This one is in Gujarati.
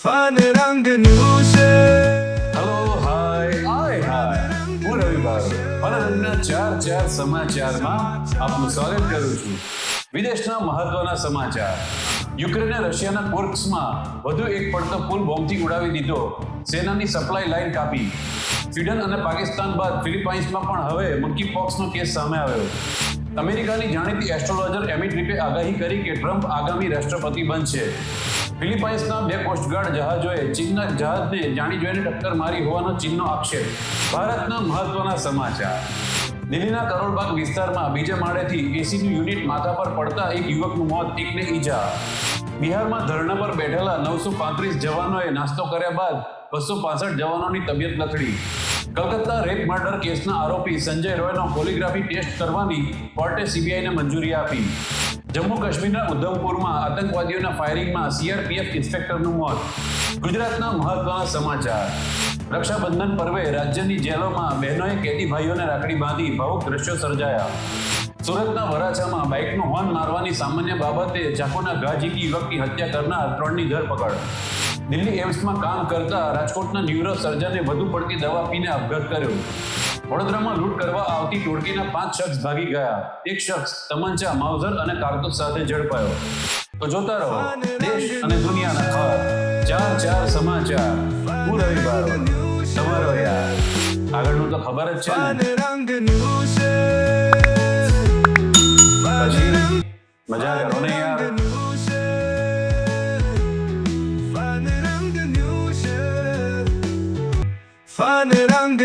ફન રંગનું છે હેલો હાય હાય હાય હું રવિ બારોટ ચાર ચાર સમાચારમાં આપનું સ્વાગત કરું છું. વિદેશના મહત્વના સમાચાર. યુક્રેને રશિયાના કોર્ક્સમાં વધુ એક પડતો પુલ બોમ્બથી ઉડાવી દીધો. સેનાની સપ્લાય લાઇન કાપી. સ્વીડન અને પાકિસ્તાન બાદ ફિલિપાઇન્સમાં પણ હવે મંકી પોક્સનો કેસ સામે આવ્યો. અમેરિકાની જાણીતી એસ્ટ્રોલોજર એમિટ રીપે આગાહી કરી કે ટ્રમ્પ આગામી રાષ્ટ્રપતિ બનશે. ફિલિપાઇન્સના બે કોસ્ટગાર્ડ જહાજોએ ચીનના જહાજને જાણી જોઈને ટક્કર મારી હોવાનો ચીનનો આક્ષેપ. ભારતના મહત્વના સમાચાર. દિલ્હીના કરોડબાગ વિસ્તારમાં બીજા માળેથી એસીનું યુનિટ માથા પર પડતા એક યુવકનું મોત, એકને ઈજા. બિહારમાં ધરણા પર બેઠેલા નવસો પાંત્રીસ જવાનોએ નાસ્તો કર્યા બાદ બસો પાસઠ જવાનોની તબિયત લથડી. કલકત્તા રેપ મર્ડર કેસના આરોપી સંજય રોયનો પોલિગ્રાફી ટેસ્ટ કરવાની કોર્ટે સીબીઆઈને મંજૂરી આપી. જમ્મુ કાશ્મીરના ઉધમપુરમાં આતંકવાદીઓના ફાયરિંગમાં સીઆરપીએફ ઇન્સ્પેક્ટરનું મોત. ગુજરાતના મહત્વના સમાચાર. રક્ષાબંધન પર્વે રાજ્યની જેલોમાં બહેનોએ કેદી ભાઈઓને રાખડી બાંધી ભાવુક દ્રશ્યો સર્જાયા. સુરતના વરાછામાં બાઇકનું હોર્ન મારવાની સામાન્ય બાબતે ચાકુના ઘા ઝીકી યુવકની હત્યા કરનાર ત્રણની ધરપકડ. દિલ્હી એમ્સમાં કામ કરતા રાજકોટના ન્યુરો સર્જને વધુ પડતી દવા પીને અપઘાત કર્યો. વડોદરામાં લૂંટ કરવા આવતી ટોળકીના પાંચ શખ્સ ભાગી ગયા. એક શખ્સ તમંચા માઉઝર અને કારતૂસ સાથે ઝડપાયો. તો જોતા રહો દેશ અને દુનિયાના ખબર ચાર ચાર સમાચાર. હું રવિ બારોટ. તમારો યાર. આગળનું તો ખબર જ છે ને. પછી મજા કરો ને યાર. Fun and I'm